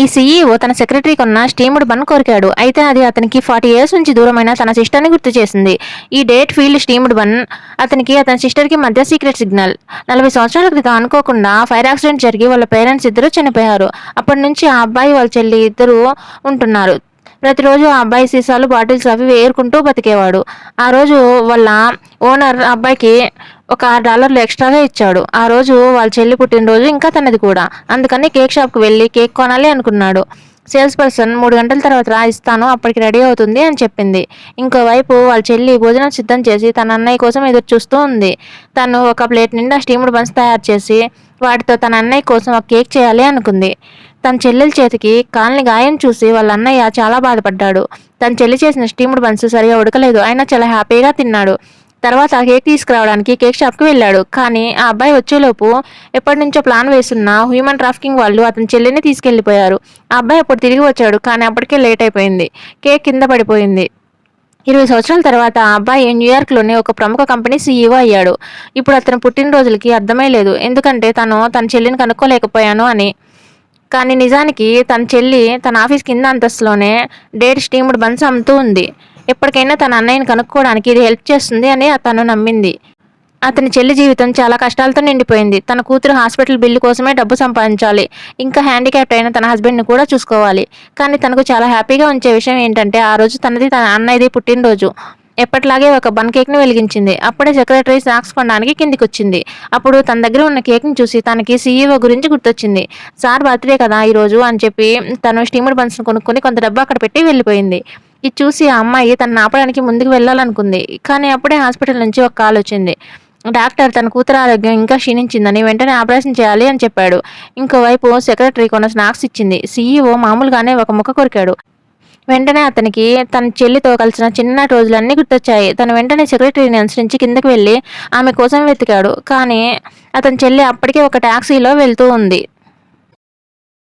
ఈ సీఈఓ తన సెక్రటరీ కొన్న స్టీముడ్ బన్ కోరికాడు. అయితే అది అతనికి ఫార్టీ ఇయర్స్ నుంచి దూరమైన తన సిస్టర్ని గుర్తు చేసింది. ఈ డేట్ ఫీల్డ్ స్టీముడ్ బన్ అతనికి అతని సిస్టర్కి మధ్య సీక్రెట్ సిగ్నల్. నలభై సంవత్సరాల క్రితం అనుకోకుండా ఫైర్ యాక్సిడెంట్ జరిగి వాళ్ళ పేరెంట్స్ ఇద్దరు చనిపోయారు. అప్పటి నుంచి ఆ అబ్బాయి వాళ్ళ చెల్లి ఇద్దరు ఉంటున్నారు. ప్రతిరోజు ఆ అబ్బాయి సీసాలు బాటిల్స్ అవి వేరుకుంటూ బతికేవాడు. ఆ రోజు వాళ్ళ ఓనర్ అబ్బాయికి ఒక ఆరు డాలర్లు ఎక్స్ట్రాగా ఇచ్చాడు. ఆ రోజు వాళ్ళ చెల్లి పుట్టినరోజు ఇంకా తనది కూడా. అందుకని కేక్ షాప్కి వెళ్ళి కేక్ కొనాలి అనుకున్నాడు. సేల్స్ పర్సన్ మూడు గంటల తర్వాత రా ఇస్తాను అప్పటికి రెడీ అవుతుంది అని చెప్పింది. ఇంకోవైపు వాళ్ళ చెల్లి భోజనం సిద్ధం చేసి తన అన్నయ్య కోసం ఎదురు చూస్తూ ఉంది. తను ఒక ప్లేట్ నిండా స్టీముడ్ బన్స్ తయారు చేసి వాటితో తన అన్నయ్య కోసం ఒక కేక్ చేయాలి అనుకుంది. తన చెల్లెల చేతికి కాలిని గాయం చూసి వాళ్ళ అన్నయ్య చాలా బాధపడ్డాడు. తన చెల్లి చేసిన స్టీముడ్ బన్స్ సరిగా ఉడకలేదు. అయినా చాలా హ్యాపీగా తిన్నాడు. తర్వాత కేక్ తీసుకురావడానికి కేక్ షాప్కి వెళ్ళాడు. కానీ ఆ అబ్బాయి వచ్చేలోపు ఎప్పటి నుంచో ప్లాన్ వేస్తున్న హ్యూమన్ ట్రాఫికింగ్ వాళ్ళు అతని చెల్లిని తీసుకెళ్ళిపోయారు ఆ అబ్బాయి అప్పుడు తిరిగి వచ్చాడు కానీ అప్పటికే లేట్ అయిపోయింది. కేక్ కింద పడిపోయింది. ఇరవై సంవత్సరాల తర్వాత ఆ అబ్బాయి న్యూయార్క్లోని ఒక ప్రముఖ కంపెనీ సీఈఓ అయ్యాడు. ఇప్పుడు అతని పుట్టినరోజులకి అర్థమే లేదు. ఎందుకంటే తను తన చెల్లిని కనుక్కోలేకపోయాను అని. కానీ నిజానికి తన చెల్లి తన ఆఫీస్ కింద అంతస్తులోనే డేట్ స్టీమ్డ్ బన్స్ అమ్ముతూ ఉంది. ఎప్పటికైనా తన అన్నయ్యని కనుక్కోవడానికి ఇది హెల్ప్ చేస్తుంది అని తను నమ్మింది. అతని చెల్లి జీవితం చాలా కష్టాలతో నిండిపోయింది. తన కూతురు హాస్పిటల్ బిల్లు కోసమే డబ్బు సంపాదించాలి. ఇంకా హ్యాండిక్యాప్ట్ అయిన తన హస్బెండ్ని కూడా చూసుకోవాలి. కానీ తనకు చాలా హ్యాపీగా ఉంచే విషయం ఏంటంటే ఆ రోజు తనది తన అన్నయ్యది పుట్టినరోజు. ఎప్పటిలాగే ఒక బన్ కేక్ని వెలిగించింది. అప్పుడే సెక్రటరీ స్నాక్స్ కొనడానికి కిందికి వచ్చింది అప్పుడు తన దగ్గర ఉన్న కేక్ని చూసి తనకి సీఈఓ గురించి గుర్తొచ్చింది. సార్ బర్త్డే కదా ఈరోజు అని చెప్పి తను స్టీమర్ బన్స్ను కొనుక్కొని కొంత డబ్బు అక్కడ పెట్టి వెళ్ళిపోయింది. ఇది చూసి ఆ అమ్మాయి తను ఆపడానికి ముందుకు వెళ్ళాలనుకుంది. కానీ అప్పుడే హాస్పిటల్ నుంచి ఒక కాల్ వచ్చింది. డాక్టర్ తన కూతురు ఆరోగ్యం ఇంకా క్షీణించిందని వెంటనే ఆపరేషన్ చేయాలి అని చెప్పాడు. ఇంకోవైపు సెక్రటరీ కొన్ని స్నాక్స్ ఇచ్చింది. సీఈఓ మామూలుగానే ఒక ముఖ కొరికాడు. వెంటనే అతనికి తన చెల్లితో కలిసిన చిన్న రోజులన్నీ గుర్తొచ్చాయి. తను వెంటనే సెక్రటరీని అనుసరించి కిందకి వెళ్ళి ఆమె కోసం వెతికాడు. కానీ అతని చెల్లి అప్పటికే ఒక ట్యాక్సీలో వెళ్తూ ఉంది.